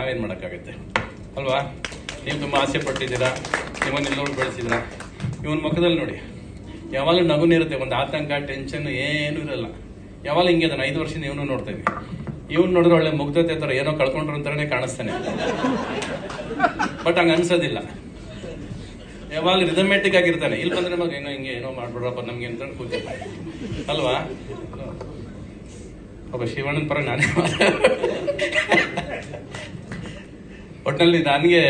ನಾವೇನ್ ಮಾಡೋಕ್ಕಾಗತ್ತೆ? ಅಲ್ವಾ? ನೀವು ತುಂಬ ಆಸೆ ಪಟ್ಟಿದ್ದೀರಾ? ನಿಮ್ಮನ್ನು ನೋಡಿ ಬೆಳೆಸಿದ್ದೀರಾ? ಇವನ್ ಮುಖದಲ್ಲಿ ನೋಡಿ. ಯಾವಾಗಲೂ ನಗುನೇ ಇರುತ್ತೆ, ಒಂದು ಆತಂಕ ಟೆನ್ಷನ್ ಏನೂ ಇರಲ್ಲ. ಯಾವಾಗ ಹಿಂಗೆ ಅದನ್ನ ಐದು ವರ್ಷದಿಂದ ಇವನು ನೋಡ್ತಾ ಇದ್ವಿ. ಇವ್ನು ನೋಡಿದ್ರೆ ಒಳ್ಳೆ ಮುಗ್ಧತೆ ಥರ ಏನೋ ಕಳ್ಕೊಂಡ್ರು ಅಂತಾನೆ ಕಾಣಿಸ್ತಾನೆ. ಬಟ್ ಹಂಗೆ ಅನ್ಸೋದಿಲ್ಲ. ಯಾವಾಗ ರಿದಮೆಟಿಕ್ ಆಗಿರ್ತಾನೆ. ಇಲ್ಲಿ ಬಂದ್ರೆ ಮಗ ಏನೋ ಹಿಂಗೆ ಏನೋ ಮಾಡ್ಬಿಡ್ರಪ್ಪ, ನಮ್ಗೆ ಅಂತ ಕೂತಿಲ್ಲ ಅಲ್ವಾ? ಒಬ್ಬ ಶಿವಣ್ಣನ ಪರ ನಾನೇ ಒಟ್ಟಿನಲ್ಲಿ ನನಗೆ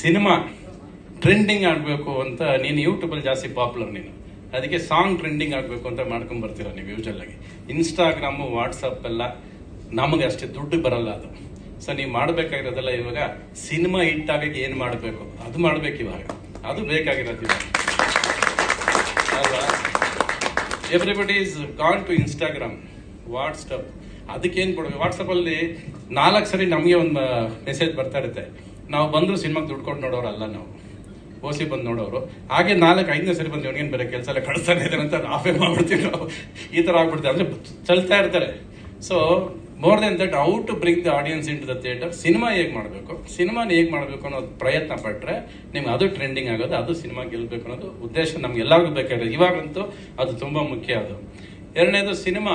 ಸಿನಿಮಾ ಟ್ರೆಂಡಿಂಗ್ ಆಗಬೇಕು ಅಂತ ನೀನು ಯೂಟ್ಯೂಬಲ್ಲಿ ಜಾಸ್ತಿ ಪಾಪ್ಯುಲರ್ ನೀನು. ಅದಕ್ಕೆ ಸಾಂಗ್ ಟ್ರೆಂಡಿಂಗ್ ಆಗಬೇಕು ಅಂತ ಮಾಡ್ಕೊಂಡ್ಬರ್ತೀರ ನೀವು ಯೂಶಲಾಗಿ ಇನ್ಸ್ಟಾಗ್ರಾಮು ವಾಟ್ಸಪ್ ಎಲ್ಲ ನಮಗೆ ಅಷ್ಟೇ ದುಡ್ಡು ಬರಲ್ಲ ಅದು. ಸೊ ನೀವು ಮಾಡಬೇಕಾಗಿರೋದೆಲ್ಲ ಇವಾಗ ಸಿನಿಮಾ ಹಿಟ್ ಆಗಕ್ಕೆ ಏನು ಮಾಡಬೇಕು? ಅದು ಮಾಡಬೇಕು ಇವಾಗ. ಅದು ಬೇಕಾಗಿರೋದು ಇವಾಗ. ಅಲ್ವಾ? Everybody is gone to Instagram WhatsApp ಅದಕ್ಕೇನು ಕೊಡಬೇಕು? ವಾಟ್ಸಪ್ಪಲ್ಲಿ ನಾಲ್ಕು ಸರಿ ನಮಗೆ ಒಂದು ಮೆಸೇಜ್ ಬರ್ತಾ ಇರುತ್ತೆ. ನಾವು ಬಂದರೂ ಸಿನಿಮಾಗೆ ದುಡ್ಡು ಕೊಟ್ಟು ನೋಡೋರಲ್ಲ ನಾವು. ಓಸಿ ಬಂದು ನೋಡೋರು. ಹಾಗೆ ನಾಲ್ಕು, ಐದನೇ ಸರಿ ಬಂದು ಇವನಿಗೇನು ಬೇರೆ ಕೆಲಸ ಎಲ್ಲ ಕಳಿಸ್ತಾನೆ ಅಂತ ಆಫೇ ಮಾಡ್ಬಿಡ್ತೀವಿ ನಾವು? ಈ ಥರ ಆಗ್ಬಿಡ್ತೀವಿ ಅಂದರೆ ಚಲ್ತಾ ಇರ್ತಾರೆ. So more then that out to bring the audience into the theatre cinema ಹೇಗೆ ಮಾಡಬೇಕು? ಸಿನಿಮಾನ ಹೇಗೆ ಮಾಡಬೇಕು ಅನ್ನೋದು ಪ್ರಯತ್ನ ಪಟ್ಟರೆ ನಿಮ್ಗೆ ಅದು ಟ್ರೆಂಡಿಂಗ್ ಆಗೋದು, ಅದು ಸಿನಿಮಾ ಗೆಲ್ಲಬೇಕು ಅನ್ನೋದು ಉದ್ದೇಶ ನಮ್ಗೆ ಎಲ್ಲರಿಗೂ ಬೇಕಾಗಿದೆ ಇವಾಗಂತೂ ಅದು ತುಂಬ ಮುಖ್ಯ ಅದು. ಎರಡನೇದು ಸಿನಿಮಾ.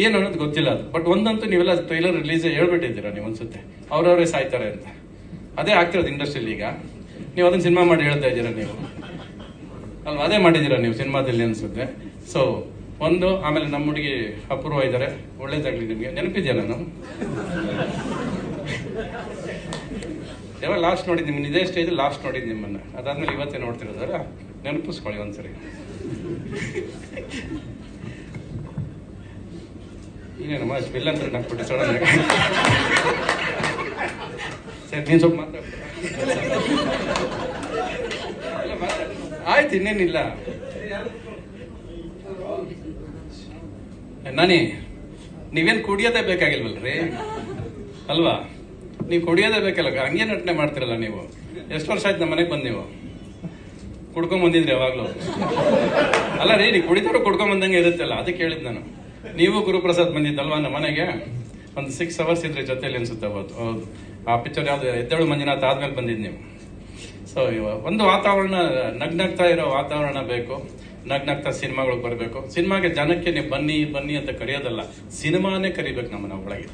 ಏನು ಅನ್ನೋದು ಗೊತ್ತಿಲ್ಲ ಅದು. ಬಟ್ ಒಂದಂತೂ ನೀವೆಲ್ಲ ಟ್ರೈಲರ್ ರಿಲೀಸ್ ಹೇಳ್ಬಿಟ್ಟಿದ್ದೀರಾ ನೀವು ಅನ್ಸುತ್ತೆ. ಅವ್ರವರೇ ಸಾಯ್ತಾರೆ ಅಂತ. ಅದೇ ಆಗ್ತಿರೋದು ಇಂಡಸ್ಟ್ರಿಯಲ್ಲಿ ಈಗ. ನೀವು ಅದನ್ನ ಸಿನಿಮಾ ಮಾಡಿ ಹೇಳ್ತಾ ಇದ್ದೀರಾ ನೀವು? ಅಲ್ವಾ? ಅದೇ ಮಾಡಿದ್ದೀರಾ ನೀವು ಸಿನಿಮಾದಲ್ಲಿ ಅನ್ಸುತ್ತೆ. ಸೊ ಒಂದು, ಆಮೇಲೆ ನಮ್ಮ ಹುಡುಗಿ ಅಪೂರ್ವ ಇದ್ದಾರೆ. ಒಳ್ಳೇದಾಗ್ಲಿ ನಿಮಗೆ. ನೆನಪಿದ್ಯಾ ನಾನು? ಯಾವಾಗ ಲಾಸ್ಟ್ ನೋಡಿದ್ದು ನಿಮ್ಮನ್ನ? ಇದೇ ಸ್ಟೇಜ್ ಲಾಸ್ಟ್ ನೋಡಿದ್ದು ನಿಮ್ಮನ್ನ. ಅದಾದ್ಮೇಲೆ ಇವತ್ತೇ ನೋಡ್ತಿರೋದಲ್ಲ ನೆನಪಿಸ್ಕೊಳ್ಳಿ ಒಂದ್ಸರಿ. ಇನ್ನೇನಮ್ಮ ಬಿಲ್ ಅಂತ ನಾಕ್ಬಿಟ್ಟು ಸಡನ್ ಸರಿ, ನೀನು ಸ್ವಲ್ಪ ಮಾತಾಡ ಆಯ್ತು, ಇನ್ನೇನಿಲ್ಲ. ನಾನಿ, ನೀವೇನು ಕುಡಿಯೋದೇ ಬೇಕಾಗಿಲ್ವಲ್ರಿ? ಅಲ್ವಾ? ನೀವು ಕುಡಿಯೋದೇ ಬೇಕಲ್ಲ ಹಂಗೆ ನಟನೆ ಮಾಡ್ತಿರಲ್ಲ ನೀವು? ಎಷ್ಟು ವರ್ಷ ಆಯ್ತು ನಮ್ಮ ಮನೆಗೆ ಬಂದು ನೀವು? ಕುಡ್ಕೊಂಡ್ ಬಂದಿದ್ರಿ ಯಾವಾಗಲೂ. ಅಲ್ಲ ರೀ, ನೀವು ಕುಡಿದವರು ಕುಡ್ಕೊಂಡ್ ಬಂದಂಗೆ ಇರುತ್ತಲ್ಲ, ಅದಕ್ಕೆ ಹೇಳಿದ್ ನಾನು. ನೀವು ಗುರುಪ್ರಸಾದ್ ಬಂದಿದ್ದಲ್ವಾ ನಮ್ಮ ಮನೆಗೆ? ಒಂದು ಸಿಕ್ಸ್ ಅವರ್ಸ್ ಇದ್ರೆ ಜೊತೆಲಿ ಅನ್ಸುತ್ತೆ ಅವತ್ತು. ಹೌದು. ಆ ಪಿಕ್ಚರ್ ಯಾವುದು? ಎದ್ದೇಳು ಮಂಜುನಾಥ್ ಆದ್ಮೇಲೆ ಬಂದಿದ್ದು ನೀವು. ಸೊ ಒಂದು ವಾತಾವರಣ, ನಗ್ನಗ್ತಾ ಇರೋ ವಾತಾವರಣ ಬೇಕು. ನಗ್ನಗ್ತಾ ಸಿನಿಮಾಗಳಿಗೆ ಬರಬೇಕು. ಸಿನಿಮಾಗೆ ಜನಕ್ಕೆ ನೀವು ಬನ್ನಿ ಬನ್ನಿ ಅಂತ ಕರೆಯೋದಲ್ಲ, ಸಿನಿಮಾನೇ ಕರಿಬೇಕು ನಮ್ಮನ್ನ ಒಳಗೆ